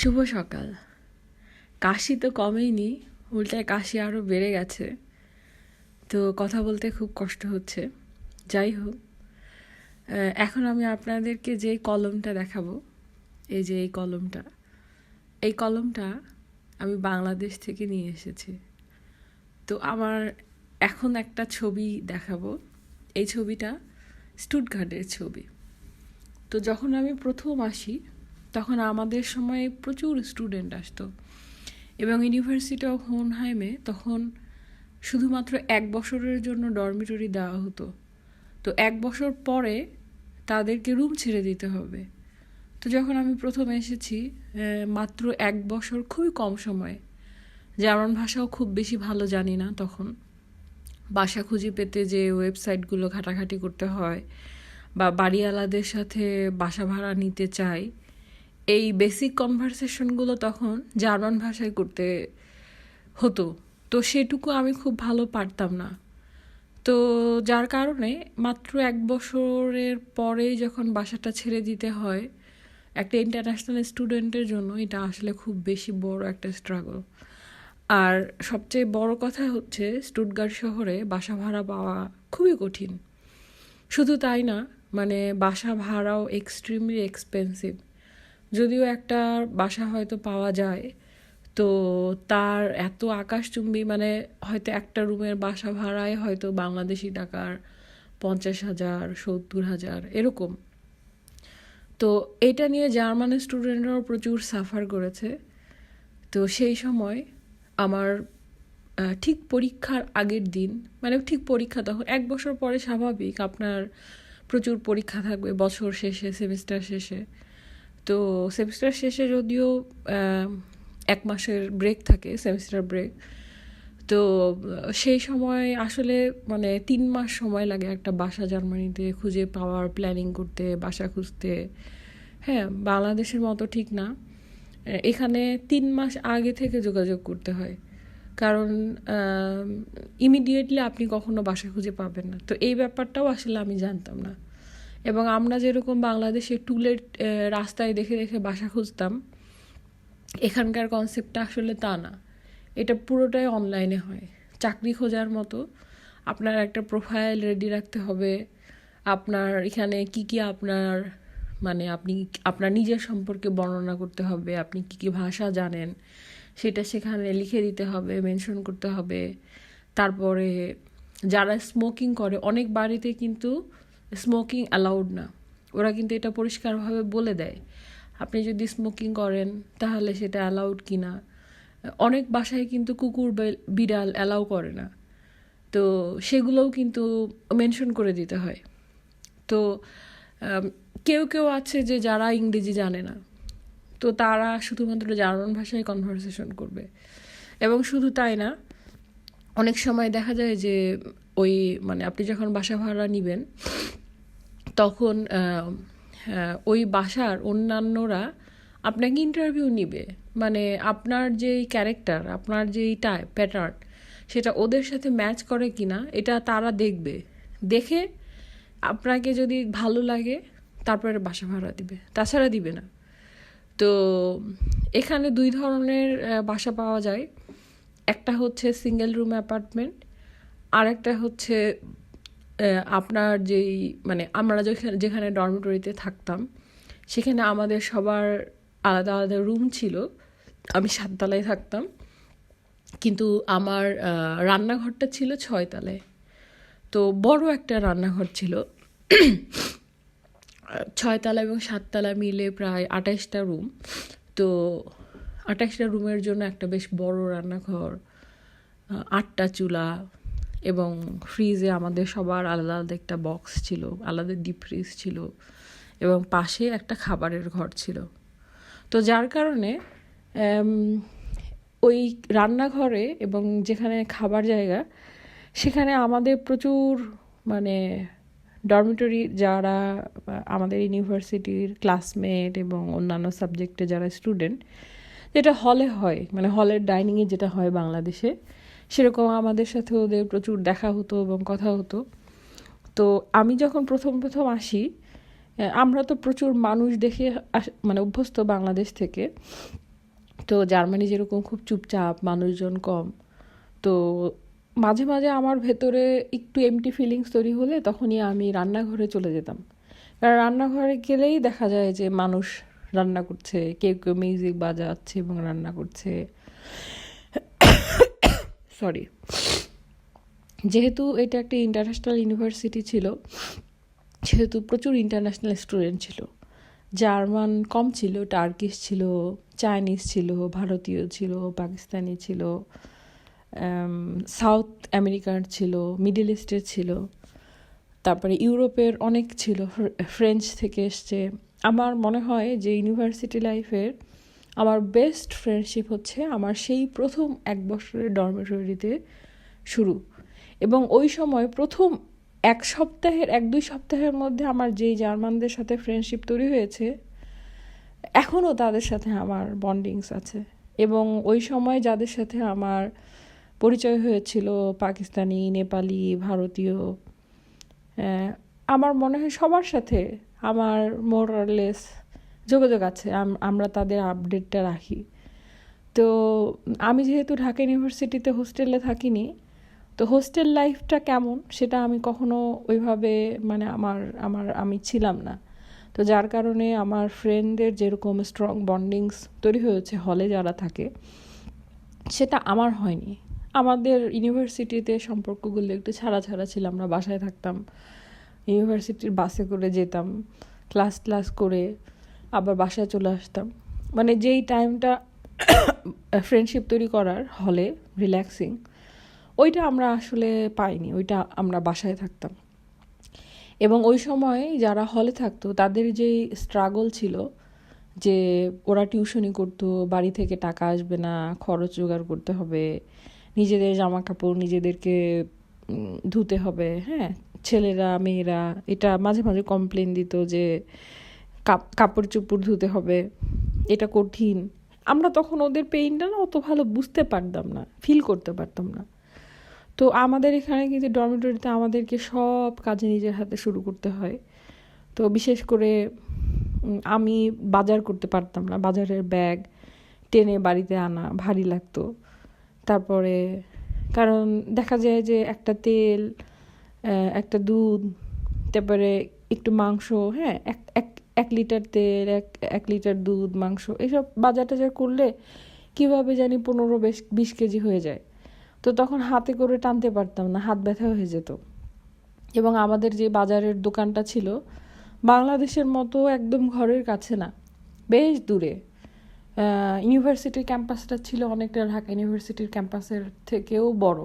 শুভ সকাল। কাশি তো কমেইনি, উল্টায় কাশি আরও বেড়ে গেছে। তো কথা বলতে খুব কষ্ট হচ্ছে। যাই হোক এখন আমি আপনাদেরকে যে কলমটা দেখাবো, এই যে এই কলমটা এই কলমটা আমি বাংলাদেশ থেকে নিয়ে এসেছি। তো আমার এখন একটা ছবি দেখাবো। এই ছবিটা স্টুটগার্ডের ছবি। তো যখন আমি প্রথম আসি তখন আমাদের সময়ে প্রচুর স্টুডেন্ট আসতো। এবং ইউনিভার্সিটি অফ হোনহাইমে তখন শুধুমাত্র এক বছরের জন্য ডরমিটরি দেওয়া হতো। তো এক বছর পরে তাদেরকে রুম ছেড়ে দিতে হবে। তো যখন আমি প্রথম এসেছি মাত্র এক বছর খুবই কম সময়ে। জার্মান ভাষাও খুব বেশি ভালো জানি না তখন। বাসা খুঁজে পেতে যে ওয়েবসাইটগুলো ঘাটাঘাটি করতে হয় বা বাড়িওয়ালাদের সাথে বাসা ভাড়া নিতে চাই এই বেসিক কনভারসেশনগুলো তখন জার্মান ভাষায় করতে হতো। তো সেটুকু আমি খুব ভালো পারতাম না। তো যার কারণে মাত্র এক বছরের পরেই যখন বাসাটা ছেড়ে দিতে হয়, একটা ইন্টারন্যাশনাল স্টুডেন্টের জন্য এটা আসলে খুব বেশি বড় একটা স্ট্রাগল আর সবচেয়ে বড় কথা হচ্ছে স্টুটগার্ট শহরে বাসা ভাড়া পাওয়া খুবই কঠিন। শুধু তাই না মানে বাসা ভাড়াও এক্সট্রিমলি এক্সপেন্সিভ যদিও একটা বাসা হয়তো পাওয়া যায়, তো তার এত আকাশচুম্বী মানে হয়তো একটা রুমের বাসা ভাড়ায় হয়তো বাংলাদেশি টাকার পঞ্চাশ হাজার, সত্তর হাজার, এরকম। তো এটা নিয়ে জার্মানের স্টুডেন্টরাও প্রচুর সাফার করেছে। তো সেই সময় আমার ঠিক পরীক্ষার আগের দিন মানে ঠিক পরীক্ষা তখন, এক বছর পরে স্বাভাবিক, আপনার প্রচুর পরীক্ষা থাকবে বছর শেষে, সেমিস্টার শেষে। তো সেমিস্টার শেষে যদিও এক মাসের ব্রেক থাকে সেমিস্টার ব্রেক তো, সেই সময় আসলে মানে তিন মাস সময় লাগে একটা বাসা জার্মানিতে খুঁজে পাওয়ার প্ল্যানিং করতে, বাসা খুঁজতে। হ্যাঁ বাংলাদেশের মতো ঠিক না। এখানে তিন মাস আগে থেকে যোগাযোগ করতে হয়। কারণ ইমিডিয়েটলি আপনি কখনো বাসা খুঁজে পাবেন না। তো এই ব্যাপারটাও আসলে আমি জানতাম না। এবং আমরা যেরকম বাংলাদেশে টুলের রাস্তায় দেখে দেখে বাসা খুঁজতাম, এখানকার কনসেপ্টটা আসলে তা না। এটা পুরোটাই অনলাইনে হয়। চাকরি খোঁজার মতো আপনার একটা প্রোফাইল রেডি রাখতে হবে, আপনার এখানে কি কি আপনার মানে আপনি, আপনার নিজের সম্পর্কে বর্ণনা করতে হবে, আপনি কি কি ভাষা জানেন, সেটা সেখানে লিখে দিতে হবে মেনশন করতে হবে। তারপরে যারা স্মোকিং করে, অনেক বাড়িতে কিন্তু স্মোকিং অ্যালাউড না। ওরা কিন্তু এটা পরিষ্কারভাবে বলে দেয়। আপনি যদি স্মোকিং করেন, তাহলে সেটা অ্যালাউড কি না? অনেক বাসায় কিন্তু কুকুর বিড়াল অ্যালাউ করে না। তো সেগুলোও কিন্তু মেনশন করে দিতে হয়। তো কেউ কেউ আছে যে যারা ইংরেজি জানে না। তো তারা শুধুমাত্র জার্মান ভাষায় কনভারসেশন করবে। এবং শুধু তাই না অনেক সময় দেখা যায় যে ওই মানে আপনি যখন বাসা ভাড়া নেবেন তখন আহ, ওই বাসার অন্যান্যরা আপনাকে ইন্টারভিউ নিবে। মানে আপনার যেই ক্যারেক্টার আপনার যেই টাইপ প্যাটার্ন সেটা ওদের সাথে ম্যাচ করে কি না এটা তারা দেখবে। দেখে আপনাকে যদি ভালো লাগে তারপরে বাসা ভাড়া দিবে। তাছাড়া দিবে না। তো এখানে দুই ধরনের বাসা পাওয়া যায়। একটা হচ্ছে সিঙ্গেল রুম অ্যাপার্টমেন্ট আর একটা হচ্ছে আপনার যেই মানে আমরা যেখানে যেখানে ডরমিটরিতে থাকতাম, সেখানে আমাদের সবার আলাদা আলাদা রুম ছিল। আমি সাততলায় থাকতাম, কিন্তু আমার রান্নাঘরটা ছিল ছয়তলায়। তো বড় একটা রান্নাঘর ছিল। ছয়তলা এবং সাততলা মিলে প্রায় আঠাশটা রুম তো আঠাশটা রুমের জন্য একটা বেশ বড় রান্নাঘর আটটা চুলা এবং ফ্রিজে আমাদের সবার আলাদা আলাদা একটা বক্স ছিল, আলাদা ডিপ ফ্রিজ ছিল এবং পাশে একটা খাবারের ঘর ছিল। তো যার কারণে ওই রান্নাঘরে এবং যেখানে খাবার জায়গা, সেখানে আমাদের প্রচুর মানে ডরমিটরি যারা আমাদের ইউনিভার্সিটির ক্লাসমেট এবং অন্যান্য সাবজেক্টে যারা স্টুডেন্ট যেটা হলে হয় মানে হলের ডাইনিংয়ে যেটা হয় বাংলাদেশে, সেরকম আমাদের সাথে ওদের প্রচুর দেখা হতো এবং কথা হতো। তো আমি যখন প্রথম প্রথম আসি আমরা তো প্রচুর মানুষ দেখে মানে অভ্যস্ত বাংলাদেশ থেকে। তো জার্মানি যেরকম খুব চুপচাপ, মানুষজন কম। তো মাঝে মাঝে আমার ভেতরে একটু এমটি ফিলিংস তৈরি হলে তখনই আমি রান্নাঘরে চলে যেতাম। কারণ রান্নাঘরে গেলেই দেখা যায় যে মানুষ রান্না করছে, কেউ কেউ মিউজিক বাজাচ্ছে এবং রান্না করছে। সরি যেহেতু এটা একটা ইন্টারন্যাশনাল ইউনিভার্সিটি ছিল, সেহেতু প্রচুর ইন্টারন্যাশনাল স্টুডেন্ট ছিল। জার্মান কম ছিল টার্কিশ ছিল চাইনিজ ছিল, ভারতীয় ছিল, পাকিস্তানি ছিল সাউথ আমেরিকার ছিল মিডল ইস্টের ছিল। তারপরে ইউরোপের অনেক ছিল ফ্রেঞ্চ থেকে এসছে। আমার মনে হয় যে ইউনিভার্সিটি লাইফের আমার বেস্ট ফ্রেন্ডশিপ হচ্ছে আমার সেই প্রথম এক বছরের ডরমেটরিতে শুরু। এবং ওই সময় প্রথম এক সপ্তাহের, এক দুই সপ্তাহের মধ্যে আমার যেই জার্মানদের সাথে ফ্রেন্ডশিপ তৈরি হয়েছে, এখনও তাদের সাথে আমার বন্ডিংস আছে। এবং ওই সময় যাদের সাথে আমার পরিচয় হয়েছিল, পাকিস্তানি, নেপালি, ভারতীয় আমার মনে হয় সবার সাথে আমার মোরলেস যোগাযোগ আছে আমরা তাদের আপডেটটা রাখি। তো আমি যেহেতু ঢাকা ইউনিভার্সিটিতে হোস্টেলে থাকিনি, তো হোস্টেল লাইফটা কেমন সেটা আমি কখনো ওইভাবে মানে আমার আমার, আমি ছিলাম না। তো যার কারণে আমার ফ্রেন্ডদের যেরকম স্ট্রং বন্ডিংস তৈরি হয়েছে হলে যারা থাকে, সেটা আমার হয়নি। আমাদের ইউনিভার্সিটিতে সম্পর্কগুলো একটু ছাড়া ছাড়া ছিল, আমরা বাসায় থাকতাম। ইউনিভার্সিটির বাসে করে যেতাম, ক্লাস ক্লাস করে আবার বাসায় চলে আসতাম। মানে যেই টাইমটা ফ্রেন্ডশিপ তৈরি করার হলে রিল্যাক্সিং ওইটা আমরা আসলে পাইনি, ওইটা আমরা বাসায় থাকতাম। এবং ওই সময় যারা হলে থাকতো, তাদের যেই স্ট্রাগল ছিল যে ওরা টিউশনি করতো, বাড়ি থেকে টাকা আসবে না, খরচ জোগাড় করতে হবে, নিজেদের জামা কাপড় নিজেদেরকে ধুতে হবে হ্যাঁ? ছেলেরা, মেয়েরা, এটা মাঝে মাঝে কমপ্লেন দিত যে কাপড় চুপড় ধুতে হবে, এটা কঠিন। আমরা তখন ওদের পেইনটা না অত ভালো বুঝতে পারতাম না ফিল করতে পারতাম না। তো আমাদের এখানে কিন্তু ডরমেটরিতে আমাদেরকে সব কাজে নিজের হাতে শুরু করতে হয়। তো বিশেষ করে আমি বাজার করতে পারতাম না, বাজারের ব্যাগ টেনে বাড়িতে আনা ভারী লাগতো। তারপরে, কারণ দেখা যায় যে একটা তেল একটা দুধ, তারপরে একটু মাংস হ্যাঁ এক এক এক লিটার তেল, এক এক লিটার দুধ, মাংস, এসব বাজার টাজার করলে কীভাবে জানি পনেরো বেশ, বিশ কেজি হয়ে যায়। তো তখন হাতে করে টানতে পারতাম না, হাত ব্যথা হয়ে যেত। এবং আমাদের যে বাজারের দোকানটা ছিল, বাংলাদেশের মতো একদম ঘরের কাছে না, বেশ দূরে। ইউনিভার্সিটির ক্যাম্পাসটা ছিল অনেকটা ঢাকা ইউনিভার্সিটির ক্যাম্পাসের থেকেও বড়।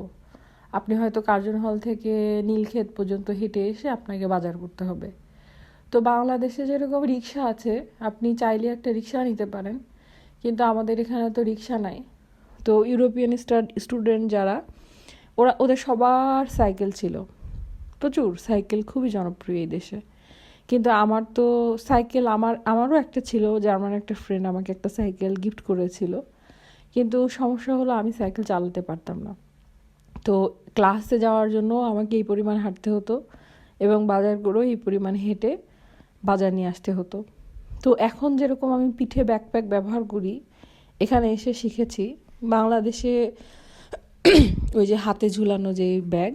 আপনি হয়তো কার্জন হল থেকে নীলক্ষেত পর্যন্ত হেঁটে এসে আপনাকে বাজার করতে হবে। তো বাংলাদেশে যেরকম রিক্সা আছে, আপনি চাইলে একটা রিক্সা নিতে পারেন, কিন্তু আমাদের এখানে তো রিক্সা নাই। তো ইউরোপিয়ান স্টুডেন্ট যারা, ওরা, ওদের সবার সাইকেল ছিল। প্রচুর সাইকেল, খুবই জনপ্রিয় এই দেশে। কিন্তু আমার তো সাইকেল আমার, আমারও একটা ছিল, জার্মান একটা ফ্রেন্ড আমাকে একটা সাইকেল গিফট করেছিল। কিন্তু সমস্যা হলো আমি সাইকেল চালাতে পারতাম না। তো ক্লাসে যাওয়ার জন্য আমাকে এই পরিমাণ হাঁটতে হতো এবং বাজার করেও এই পরিমাণ হেঁটে বাজার নিয়ে আসতে হতো। তো এখন যেরকম আমি পিঠে ব্যাকপ্যাক ব্যবহার করি, এখানে এসে শিখেছি বাংলাদেশে ওই যে হাতে ঝুলানো যে ব্যাগ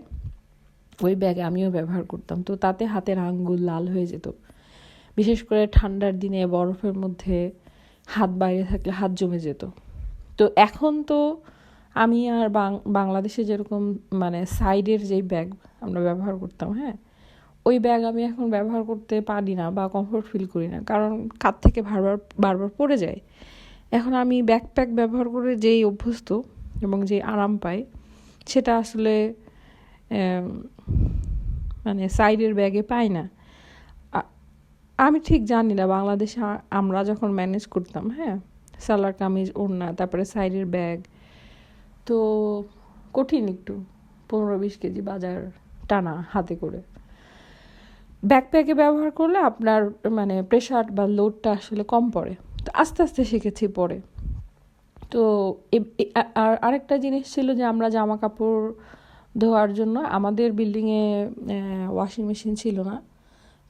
ওই ব্যাগ আমিও ব্যবহার করতাম। তো তাতে হাতের আঙ্গুল লাল হয়ে যেত। বিশেষ করে ঠান্ডার দিনে বরফের মধ্যে হাত বাইরে থাকলে হাত জমে যেত। তো এখন তো আমি আর বাংলাদেশে যেরকম মানে সাইডের যেই ব্যাগ আমরা ব্যবহার করতাম হ্যাঁ? ওই ব্যাগ আমি এখন ব্যবহার করতে পারি না বা কমফোর্ট ফিল করি না। কারণ কাত থেকে বারবার বারবার পড়ে যায়। এখন আমি ব্যাকপ্যাক ব্যবহার করে যেই অভ্যস্ত এবং যে আরাম পাই, সেটা আসলে মানে সাইডের ব্যাগে পাই না। আমি ঠিক জানি না বাংলাদেশে আমরা যখন ম্যানেজ করতাম হ্যাঁ? সালার কামিজ, ওড়না, তারপরে সাইডের ব্যাগ তো কঠিন একটু, পনেরো বিশ কেজি বাজার টানা হাতে করে। ব্যাকপ্যাকে ব্যবহার করলে আপনার মানে প্রেশার বা লোডটা আসলে কম পড়ে। তো আস্তে আস্তে শিখেছি পরে। তো আর আরেকটা জিনিস ছিল যে আমরা জামা কাপড় ধোয়ার জন্য আমাদের বিল্ডিংয়ে ওয়াশিং মেশিন ছিল না।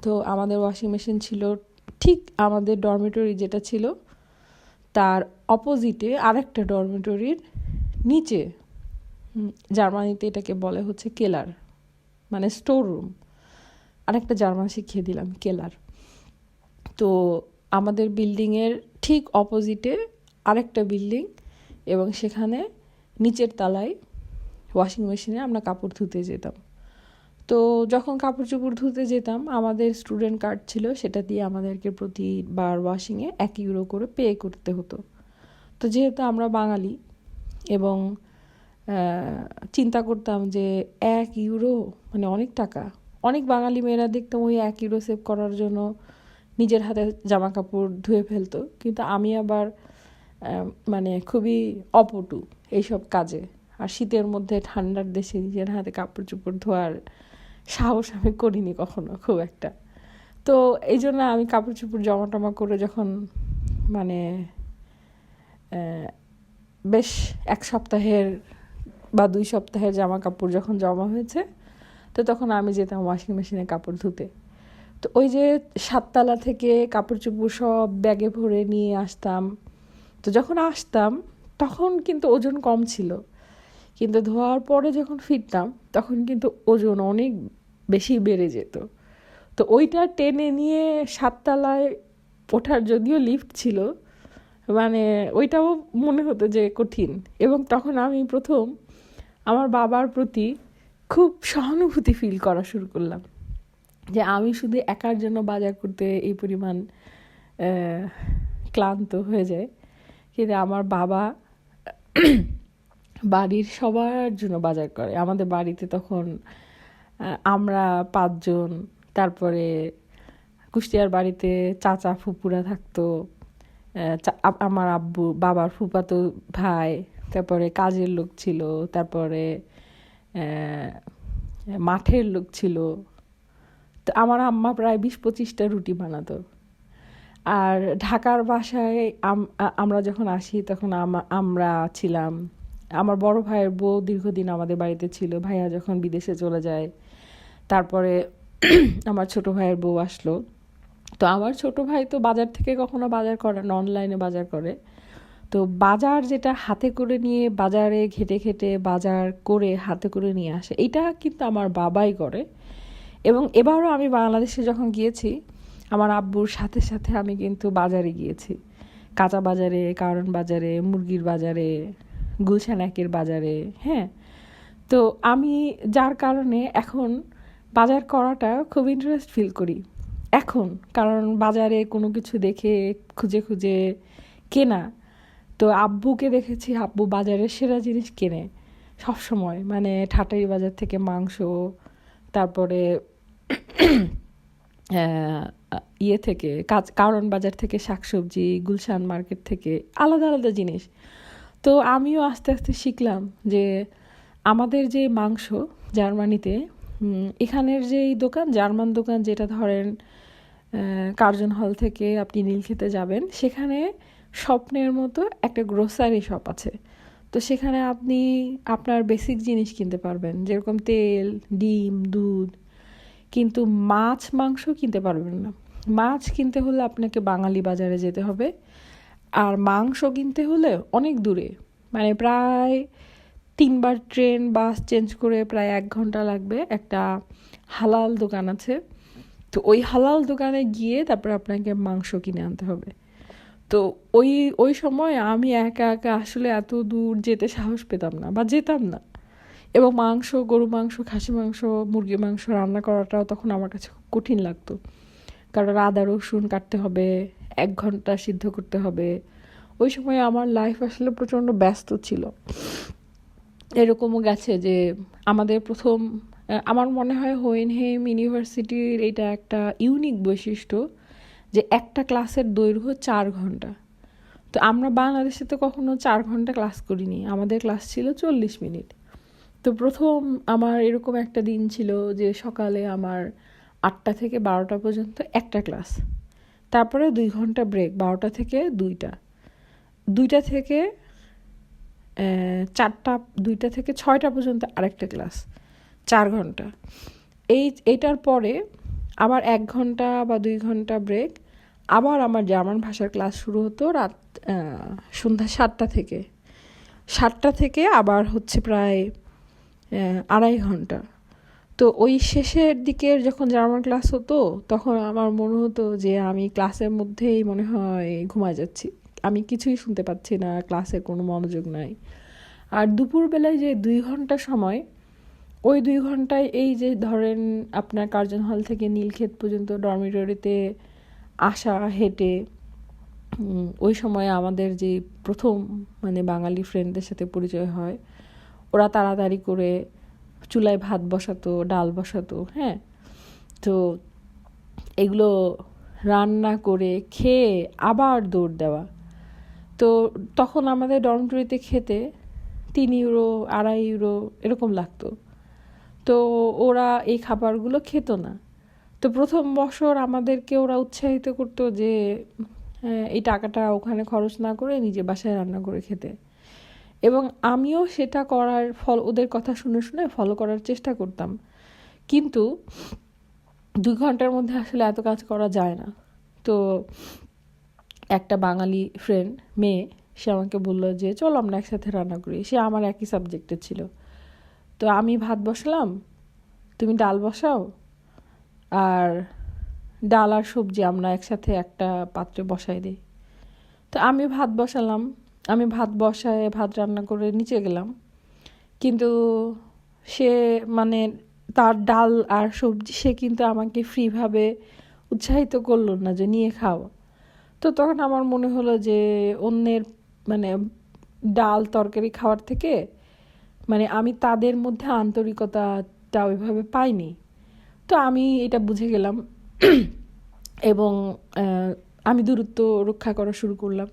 তো আমাদের ওয়াশিং মেশিন ছিল ঠিক আমাদের ডরমেটরি যেটা ছিল, তার অপোজিটে আরেকটা ডরমেটরির নিচে জার্মানিতে এটাকে বলে হচ্ছে কেলার মানে স্টোর রুম। আরেকটা জার্মান শিখিয়ে দিলাম, কেলার। তো আমাদের বিল্ডিংয়ের ঠিক অপোজিটে আরেকটা বিল্ডিং এবং সেখানে নিচের তলায় ওয়াশিং মেশিনে আমরা কাপড় ধুতে যেতাম। তো যখন কাপড় চোপড় ধুতে যেতাম, আমাদের স্টুডেন্ট কার্ড ছিল, সেটা দিয়ে আমাদেরকে প্রতিবার ওয়াশিংয়ে এক ইউরো করে পে করতে হতো। তো যেহেতু আমরা বাঙালি এবং চিন্তা করতাম যে এক ইউরো মানে অনেক টাকা। অনেক বাঙালি মেয়েরা দেখতাম ওই এক ইউরো সেভ করার জন্য নিজের হাতে জামা কাপড় ধুয়ে ফেলতো। কিন্তু আমি আবার মানে খুবই অপটু এইসব কাজে। আর শীতের মধ্যে ঠান্ডার দেশে নিজের হাতে কাপড় চোপড় ধোয়ার সাহস আমি করিনি কখনো খুব একটা। তো এই জন্য আমি কাপড় চোপড় জমা টমা করে যখন মানে বেশ এক সপ্তাহের বা দুই সপ্তাহের জামা কাপড় যখন জমা হয়েছে, তো তখন আমি যেতাম ওয়াশিং মেশিনে কাপড় ধুতে। তো ওই যে সাততলা থেকে কাপড় চোপড় সব ব্যাগে ভরে নিয়ে আসতাম। তো যখন আসতাম, তখন কিন্তু ওজন কম ছিল। কিন্তু ধোয়ার পরে যখন ফিরতাম, তখন কিন্তু ওজন অনেক বেশি বেড়ে যেত। তো ওইটা টেনে নিয়ে সাততলায় ওঠার যদিও লিফট ছিল মানে ওইটাও মনে হতো যে কঠিন। এবং তখন আমি প্রথম আমার বাবার প্রতি খুব সহানুভূতি ফিল করা শুরু করলাম। যে আমি শুধু একার জন্য বাজার করতে এই পরিমাণ ক্লান্ত হয়ে যায় কিন্তু আমার বাবা বাড়ির সবার জন্য বাজার করে। আমাদের বাড়িতে তখন আমরা পাঁচজন, তারপরে কুষ্টিয়ার বাড়িতে চাচা ফুপুরা থাকতো। আমার আব্বু, বাবার ফুপাতো ভাই, তারপরে কাজের লোক ছিল, তারপরে মাঠের লোক ছিল। তো আমার আম্মা প্রায় বিশ পঁচিশটা রুটি বানাতো। আর ঢাকার বাসায় আমরা যখন আসি, তখন আমা- আমরা ছিলাম। আমার বড় ভাইয়ের বউ দীর্ঘদিন আমাদের বাড়িতে ছিল, ভাইয়া যখন বিদেশে চলে যায়, তারপরে আমার ছোট ভাইয়ের বউ আসলো। তো আমার ছোট ভাই তো বাজার থেকে কখনো বাজার করে না অনলাইনে বাজার করে। তো বাজার যেটা হাতে করে নিয়ে বাজারে ঘেটে ঘেটে বাজার করে হাতে করে নিয়ে আসে, এটা কিন্তু আমার বাবাই করে। এবং এবারও আমি বাংলাদেশে যখন গিয়েছি, আমার আব্বুর সাথে সাথে আমি কিন্তু বাজারে গিয়েছি। কাঁচা বাজারে, কারণ বাজারে, মুরগির বাজারে, গুলশান একের বাজারে হ্যাঁ। তো আমি যার কারণে এখন বাজার করাটা খুব ইন্টারেস্ট ফিল করি। এখন, কারণ বাজারে কোনো কিছু দেখে, খুঁজে খুঁজে কেনা। তো আব্বুকে দেখেছি, আব্বু বাজারের সেরা জিনিস কেনে সব সময় মানে ঠাটাই বাজার থেকে মাংস, তারপরে ইয়ে থেকে, কাজ, কারণ বাজার থেকে শাকসবজি, গুলশান মার্কেট থেকে আলাদা আলাদা জিনিস। তো আমিও আস্তে আস্তে শিখলাম যে আমাদের যে মাংস জার্মানিতে এখানের যে এই দোকান, জার্মান দোকান যেটা ধরেন কার্জন হল থেকে আপনি নীলক্ষেতে যাবেন। সেখানে স্বপ্নের মতো একটা গ্রোসারি শপ আছে। তো সেখানে আপনি আপনার বেসিক জিনিস কিনতে পারবেন। যেরকম তেল, ডিম, দুধ। কিন্তু মাছ, মাংস কিনতে পারবেন না। মাছ কিনতে হলে আপনাকে বাঙালি বাজারে যেতে হবে। আর মাংস কিনতে হলে অনেক দূরে। মানে প্রায় তিনবার ট্রেন, বাস চেঞ্জ করে প্রায় এক ঘণ্টা লাগবে। একটা হালাল দোকান আছে। তো ওই হালাল দোকানে গিয়ে তারপরে আপনাকে মাংস কিনে আনতে হবে। তো ওই ওই সময় আমি একা একা আসলে এত দূর যেতে সাহস পেতাম না বা যেতাম না। এবং মাংস, গরু মাংস, খাসি মাংস, মুরগি মাংস রান্না করাটাও তখন আমার কাছে খুব কঠিন লাগতো। কারণ আদা, রসুন কাটতে হবে, এক ঘণ্টা সিদ্ধ করতে হবে। ওই সময় আমার লাইফ আসলে প্রচণ্ড ব্যস্ত ছিল। এরকমও গেছে যে আমাদের প্রথম আমার মনে হয় হোয়েনহেম ইউনিভার্সিটির এটা একটা ইউনিক বৈশিষ্ট্য যে একটা ক্লাসের দৈর্ঘ্য চার ঘণ্টা। তো আমরা বাংলাদেশে তো কখনো চার ঘণ্টা ক্লাস করিনি, আমাদের ক্লাস ছিল চল্লিশ মিনিট। তো প্রথম আমার এরকম একটা দিন ছিল যে সকালে আমার আটটা থেকে বারোটা পর্যন্ত একটা ক্লাস, তারপরে দুই ঘণ্টা ব্রেক, বারোটা থেকে দুইটা। দুইটা থেকে চারটা, দুইটা থেকে ছয়টা পর্যন্ত আরেকটা ক্লাস। চার ঘণ্টা। এই এইটার পরে আবার এক ঘণ্টা বা দুই ঘণ্টা ব্রেক আবার আমার জার্মান ভাষার ক্লাস শুরু হতো রাত সন্ধ্যা সাতটা থেকে। সাতটা থেকে আবার হচ্ছে প্রায় আড়াই ঘণ্টা। তো ওই শেষের দিকের যখন জার্মান ক্লাস হতো, তখন আমার মনে হতো যে আমি ক্লাসের মধ্যেই মনে হয় ঘুমায় যাচ্ছি। আমি কিছুই শুনতে পাচ্ছি না ক্লাসে কোনো মনোযোগ নাই। আর দুপুরবেলায় যে দুই ঘণ্টা সময় ওই দুই ঘন্টায় এই যে ধরেন আপনার কার্জন হল থেকে নীলক্ষেত পর্যন্ত ডরমিটরিতে আসা, হেঁটে ওই সময় আমাদের যে প্রথম মানে বাঙালি ফ্রেন্ডদের সাথে পরিচয় হয়, ওরা তাড়াতাড়ি করে চুলায় ভাত বসাতো, ডাল বসাতো হ্যাঁ? তো এগুলো রান্না করে খেয়ে আবার দৌড় দেওয়া। তো তখন আমাদের ডরমিটরিতে খেতে তিন ইউরো আড়াই ইউরো এরকম লাগতো। তো ওরা এই খাবারগুলো খেত না। তো প্রথম বছর আমাদেরকে ওরা উৎসাহিত করতো যে এই টাকাটা ওখানে খরচ না করে নিজে বাসায় রান্না করে খেতে। এবং আমিও সেটা করার ফল, ওদের কথা শুনে শুনে ফলো করার চেষ্টা করতাম। কিন্তু দুই ঘণ্টার মধ্যে আসলে এত কাজ করা যায় না। তো একটা বাঙালি ফ্রেন্ড মেয়ে, সে আমাকে বলল যে, চলো আমরা একসাথে রান্না করি। সে আমার একই সাবজেক্টে ছিল। তো আমি ভাত বসালাম, তুমি ডাল বসাও, আর ডাল আর সবজি আমরা একসাথে একটা পাত্রে বসাই দিই। তো আমি ভাত বসালাম, আমি ভাত বসায় ভাত রান্না করে নিচে গেলাম। কিন্তু সে মানে তার ডাল আর সবজি সে কিন্তু আমাকে ফ্রিভাবে উৎসাহিত করল না যে নিয়ে খাও। তো তখন আমার মনে হলো যে অন্যের মানে ডাল তরকারি খাওয়ার থেকে মানে আমি তাদের মধ্যে আন্তরিকতাটা ওইভাবে পাইনি। তো আমি এটা বুঝে গেলাম। এবং আমি দূরত্ব রক্ষা করা শুরু করলাম।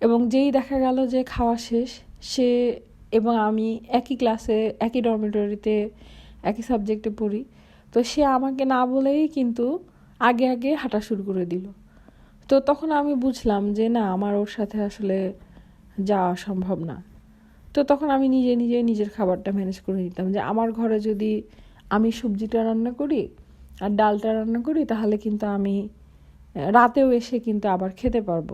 এবং যেই দেখা গেল যে খাওয়া শেষ, সে এবং আমি একই ক্লাসে একই ডরমিটরিতে একই সাবজেক্টে পড়ি। তো সে আমাকে না বলেই কিন্তু আগে আগে হাঁটা শুরু করে দিল। তো তখন আমি বুঝলাম যে না, আমার ওর সাথে আসলে যাওয়া সম্ভব না। তো তখন আমি নিজে নিজে নিজের খাবারটা ম্যানেজ করে নিতাম যে আমার ঘরে যদি আমি সবজিটা রান্না করি আর ডালটা রান্না করি, তাহলে কিন্তু আমি, রাতেও এসে কিন্তু আবার খেতে পারব।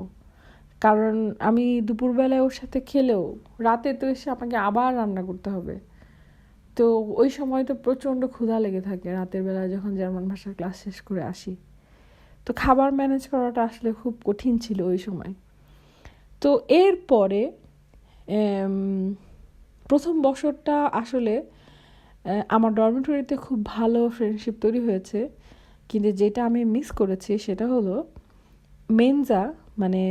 কারণ আমি দুপুরবেলায় ওর সাথে খেলেও রাতে তো এসে আমাকে আবার রান্না করতে হবে। তো ওই সময় তো প্রচণ্ড ক্ষুধা লেগে থাকে রাতের বেলায় যখন জার্মান ভাষার ক্লাস শেষ করে আসি। তো খাবার ম্যানেজ করাটা আসলে খুব কঠিন ছিল ওই সময়। তো এরপরে প্রথম বছরটা আসলে আমার ডরমিটরিতে খুব ভালো ফ্রেন্ডশিপ তৈরি হয়েছে। কিন্তু যেটা আমি মিস করেছি সেটা হলো মেনজা মানে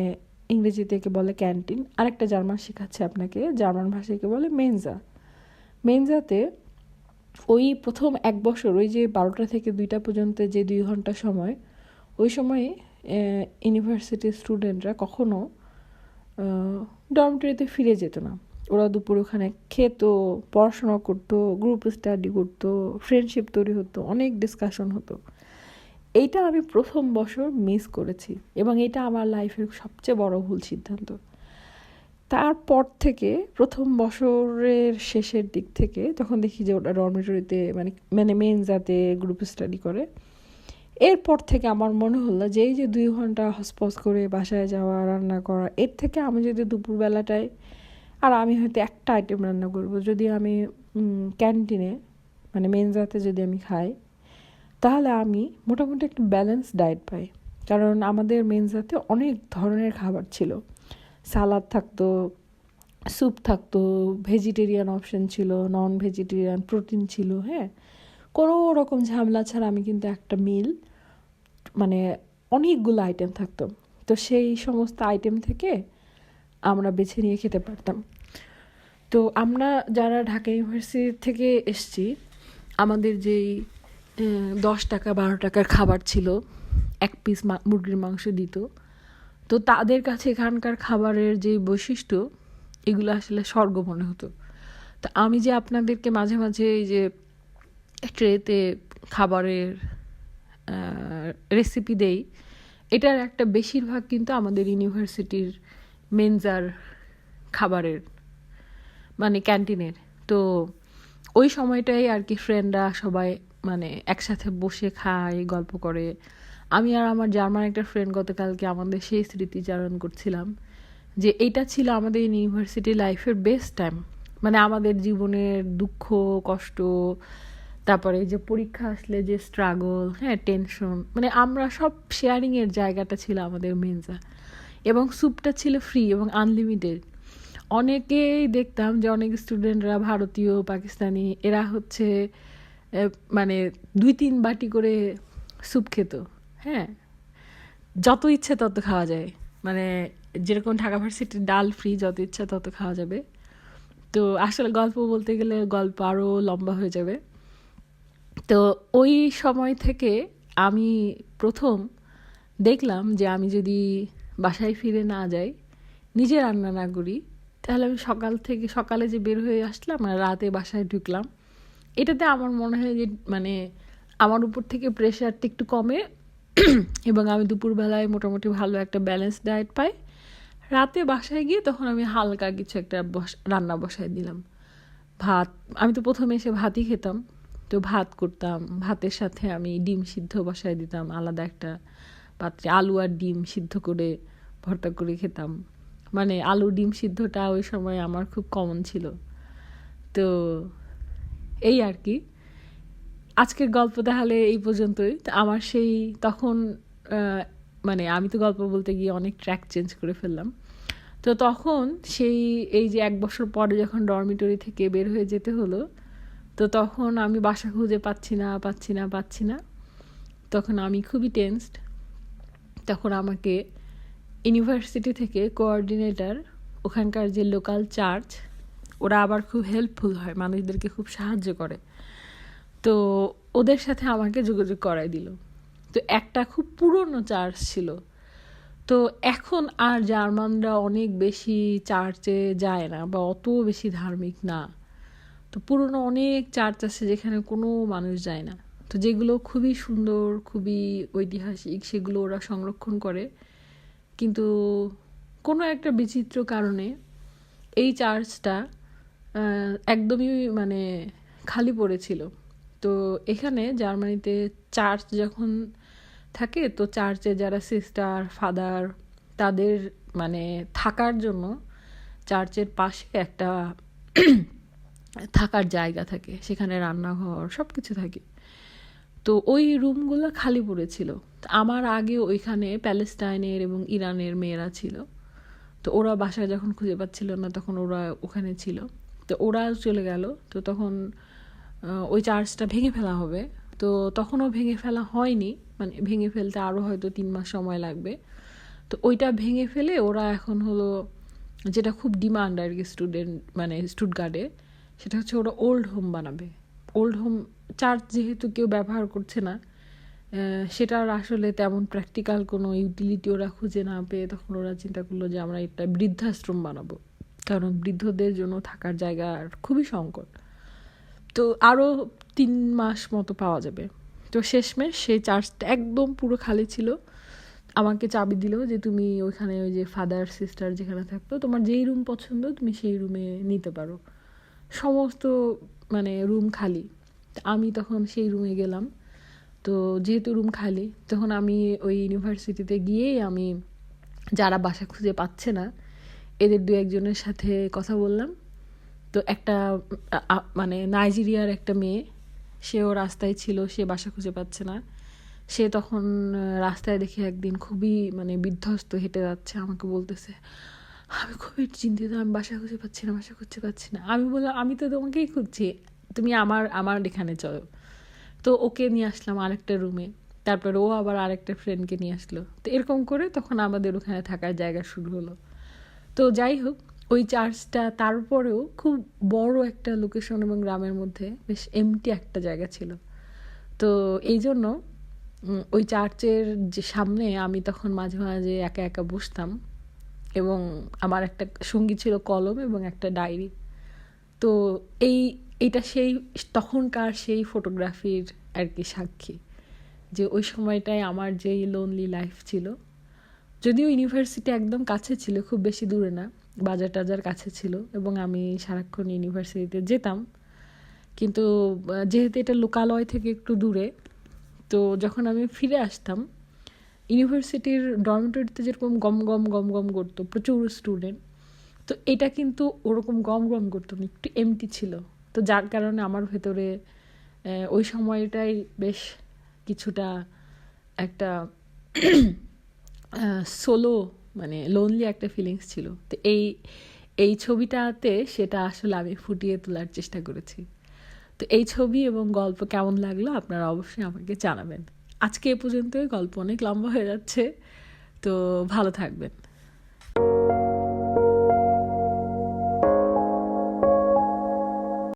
ইংরেজিতে একে বলে ক্যান্টিন আরেকটা জার্মান শেখাচ্ছে আপনাকে, জার্মান ভাষাকে বলে মেনজা মেনজাতে ওই প্রথম এক বছর, ওই যে বারোটা থেকে দুইটা পর্যন্ত যে দুই ঘণ্টা সময়, ওই সময়ে ইউনিভার্সিটির স্টুডেন্টরা কখনো ডরমিটরিতে ফিরে যেত না। ওরা দুপুর ওখানে খেত, পড়াশোনা করতো গ্রুপ স্টাডি করতো ফ্রেন্ডশিপ তৈরি হতো, অনেক ডিসকাশন হতো। এইটা আমি প্রথম বছর মিস করেছি এবং এটা আমার লাইফের সবচেয়ে বড় ভুল সিদ্ধান্ত। তারপর থেকে, প্রথম বছরের শেষের দিক থেকে যখন দেখি যে ওটা ডরমেটরিতে মানে মানে মেন যাতে গ্রুপ স্টাডি করে। এরপর থেকে আমার মনে হলো যে এই যে দুই ঘণ্টা হসপস করে বাসায় যাওয়া, রান্না করা, এর থেকে আমি যদি দুপুরবেলাটায়, আর আমি হয়তো একটা আইটেম রান্না করব, যদি আমি ক্যান্টিনে মানে মেনজাতে যদি আমি খাই, তাহলে আমি মোটামুটি একটা ব্যালেন্স ডায়েট পাই। কারণ আমাদের মেনজাতে অনেক ধরনের খাবার ছিল। সালাদ থাকতো স্যুপ থাকতো ভেজিটেরিয়ান অপশন ছিল নন ভেজিটেরিয়ান প্রোটিন ছিল হ্যাঁ? কোনো রকম ঝামেলা ছাড়া আমি কিন্তু একটা মিল মানে অনেকগুলো আইটেম থাকতো। তো সেই সমস্ত আইটেম থেকে আমরা বেছে নিয়ে খেতে পারতাম। তো আমরা যারা ঢাকা ইউনিভার্সিটি থেকে এসছি, আমাদের যেই দশ টাকা, বারো টাকার খাবার ছিল, এক পিস মুরগির মাংস দিত। তো তাদের কাছে এখানকার খাবারের যে বৈশিষ্ট্য, এগুলো আসলে স্বর্গ মনে হতো। তো আমি যে আপনাদেরকে মাঝে মাঝে এই যে ট্রেতে খাবারের রেসিপি দেই। এটার একটা বেশিরভাগ কিন্তু আমাদের ইউনিভার্সিটির মেনজার খাবারের মানে ক্যান্টিনের। তো ওই সময়টাই আর কি ফ্রেন্ডরা সবাই মানে একসাথে বসে খায়, গল্প করে। আমি আর আমার জার্মান একটা ফ্রেন্ড গতকালকে আমাদের সেই স্মৃতিচারণ করছিলাম যে এটা ছিল আমাদের ইউনিভার্সিটি লাইফের বেস্ট টাইম মানে আমাদের জীবনের দুঃখ, কষ্ট তারপরে যে পরীক্ষা আসলে যে স্ট্রাগল হ্যাঁ টেনশন মানে আমরা সব শেয়ারিংয়ের জায়গাটা ছিল আমাদের মেনজা। এবং স্যুপটা ছিল ফ্রি এবং আনলিমিটেড অনেকেই দেখতাম যে অনেক স্টুডেন্টরা ভারতীয়, পাকিস্তানি, এরা হচ্ছে মানে দুই তিন বাটি করে স্যুপ খেত হ্যাঁ। যত ইচ্ছে তত খাওয়া যায়। মানে যেরকম ঢাকা ভার্সিটির ডাল ফ্রি যত ইচ্ছা তত খাওয়া যাবে। তো আসলে গল্প বলতে গেলে গল্প আরও লম্বা হয়ে যাবে। তো ওই সময় থেকে আমি প্রথম দেখলাম যে আমি যদি বাসায় ফিরে না যাই, নিজে রান্না না করি, তাহলে আমি সকাল থেকে, সকালে যে বের হয়ে আসলাম আর রাতে বাসায় ঢুকলাম, এটাতে আমার মনে হয় যে মানে আমার উপর থেকে প্রেশারটা একটু কমে এবং আমি দুপুরবেলায় মোটামুটি ভালো একটা ব্যালেন্স ডায়েট পাই। রাতে বাসায় গিয়ে তখন আমি হালকা কিছু একটা রান্না বসায় দিলাম। ভাত, আমি তো প্রথমে এসে ভাতই খেতাম। তো ভাত করতাম। ভাতের সাথে আমি ডিম সিদ্ধ বসায় দিতাম, আলাদা একটা পাত্রে। আলু আর ডিম সিদ্ধ করে ভর্তা করে খেতাম। মানে আলু ডিম সিদ্ধটা ওই সময় আমার খুব কমন ছিল। তো এই আর কি। আজকের গল্প তাহলে এই পর্যন্তই। তো আমার সেই তখন মানে আমি তো গল্প বলতে গিয়ে অনেক ট্র্যাক চেঞ্জ করে ফেললাম। তো তখন সেই, এই যে এক বছর পরে যখন ডরমিটরি থেকে বের হয়ে যেতে হলো তো তখন আমি বাসা খুঁজে পাচ্ছি না পাচ্ছি না পাচ্ছি না। তখন আমি খুবই টেনসড তখন আমাকে ইউনিভার্সিটি থেকে কোঅর্ডিনেটর ওখানকার যে লোকাল চার্চ ওরা আবার খুব হেল্পফুল হয় মানুষদেরকে খুব সাহায্য করে। তো ওদের সাথে আমাকে যোগাযোগ করাই দিল। তো একটা খুব পুরনো চার্চ ছিল। তো এখন আর জার্মানরা অনেক বেশি চার্চে যায় না বা অত বেশি ধার্মিক না। তো পুরনো অনেক চার্চ আছে যেখানে কোনো মানুষ যায় না। তো যেগুলো খুবই সুন্দর, খুবই ঐতিহাসিক, সেগুলো ওরা সংরক্ষণ করে। কিন্তু কোনো একটা বিচিত্র কারণে এই চার্চটা একদমই মানে খালি পড়েছিল। তো এখানে জার্মানিতে চার্চ যখন থাকে, তো চার্চে যারা সিস্টার, ফাদার, তাদের মানে থাকার জন্য চার্চের পাশে একটা থাকার জায়গা থাকে, সেখানে রান্নাঘর সব কিছু থাকে। তো ওই রুমগুলো খালি পড়েছিল। আমার আগে ওইখানে প্যালেস্টাইনের এবং ইরানের মেয়েরা ছিল। তো ওরা বাসায় যখন খুঁজে পাচ্ছিল না, তখন ওরা ওখানে ছিল। তো ওরা চলে গেল। তো তখন ওই চার্জটা ভেঙে ফেলা হবে। তো তখনও ভেঙে ফেলা হয়নি। মানে ভেঙে ফেলতে আরও হয়তো তিন মাস সময় লাগবে। তো ওইটা ভেঙে ফেলে ওরা এখন হলো, যেটা খুব ডিমান্ড আর কি স্টুডেন্ট মানে স্টুডগার্ডে সেটা হচ্ছে ওরা ওল্ড হোম বানাবে। ওল্ড হোম চার্চ যেহেতু কেউ ব্যবহার করছে না সেটার আসলে তেমন প্র্যাকটিক্যাল কোনো ইউটিলিটি ওরা খুঁজে না পেয়ে তখন ওরা চিন্তা করল যে আমরা এটা বৃদ্ধাশ্রম বানাবো। কারণ বৃদ্ধদের জন্য থাকার জায়গার খুবই সংকট। তো আরও তিন মাস মতো পাওয়া যাবে। তো শেষমেশ সেই চার্চটা একদম পুরো খালি ছিল। আমাকে চাবি দিল যে তুমি ওইখানে ওই যে ফাদার সিস্টার যেখানে থাকতো, তোমার যেই রুম পছন্দ তুমি সেই রুমে নিতে পারো। সমস্ত মানে রুম খালি। আমি তখন সেই রুমে গেলাম। তো যেহেতু রুম খালি, তখন আমি ওই ইউনিভার্সিটিতে গিয়েই আমি যারা বাসা খুঁজে পাচ্ছে না, এদের দু একজনের সাথে কথা বললাম। তো একটা মানে নাইজেরিয়ার একটা মেয়ে, সেও রাস্তায় ছিল, সে বাসা খুঁজে পাচ্ছে না। সে তখন রাস্তায় দেখে একদিন খুবই মানে বিধ্বস্ত হেঁটে যাচ্ছে, আমাকে বলতেছে আমি খুবই চিন্তিত, আমি বাসা খুঁজে পাচ্ছি না, বাসা খুঁজে পাচ্ছি না। আমি বললাম, আমি তো তোমাকেই খুঁজছি। তুমি আমার আমার এখানে চলো। তো ওকে নিয়ে আসলাম আরেকটা রুমে তারপর ও আবার আরেকটা ফ্রেন্ডকে নিয়ে আসলো। তো এরকম করে তখন আমাদের ওখানে থাকার জায়গা শুরু হলো। তো যাই হোক, ওই চার্চটা তারপরেও খুব বড় একটা লোকেশন এবং গ্রামের মধ্যে বেশ এমটি একটা জায়গা ছিল। তো এই জন্য ওই চার্চের যে সামনে আমি তখন মাঝে মাঝে একা একা বসতাম। এবং আমার একটা সঙ্গী ছিল কলম এবং একটা ডায়েরি। তো এই, এটা সেই, তখনকার সেই ফটোগ্রাফির আর কি সাক্ষী। যে ওই সময়টায় আমার যেই লোনলি লাইফ ছিল। যদিও ইউনিভার্সিটি একদম কাছে ছিল, খুব বেশি দূরে না, বাজার টাজার কাছে ছিল এবং আমি সারাক্ষণ ইউনিভার্সিটিতে যেতাম। কিন্তু যেহেতু এটা লোকালয় থেকে একটু দূরে, তো যখন আমি ফিরে আসতাম ইউনিভার্সিটির ডরমেটরিতে যেরকম গম গম গম গম করতো, প্রচুর স্টুডেন্ট তো এটা কিন্তু ওরকম গম গম করতো না, একটু এমটি ছিল। তো যার কারণে আমার ভেতরে ওই সময়টাই বেশ কিছুটা একটা সোলো মানে লোনলি একটা ফিলিংস ছিল। তো এই এই ছবিটাতে সেটা আসলে আমি ফুটিয়ে তোলার চেষ্টা করেছি। তো এই ছবি এবং গল্প কেমন লাগল আপনারা অবশ্যই আমাকে জানাবেন। আজকে এ পর্যন্ত গল্প অনেক লম্বা হয়ে যাচ্ছে। তো ভালো থাকবেন।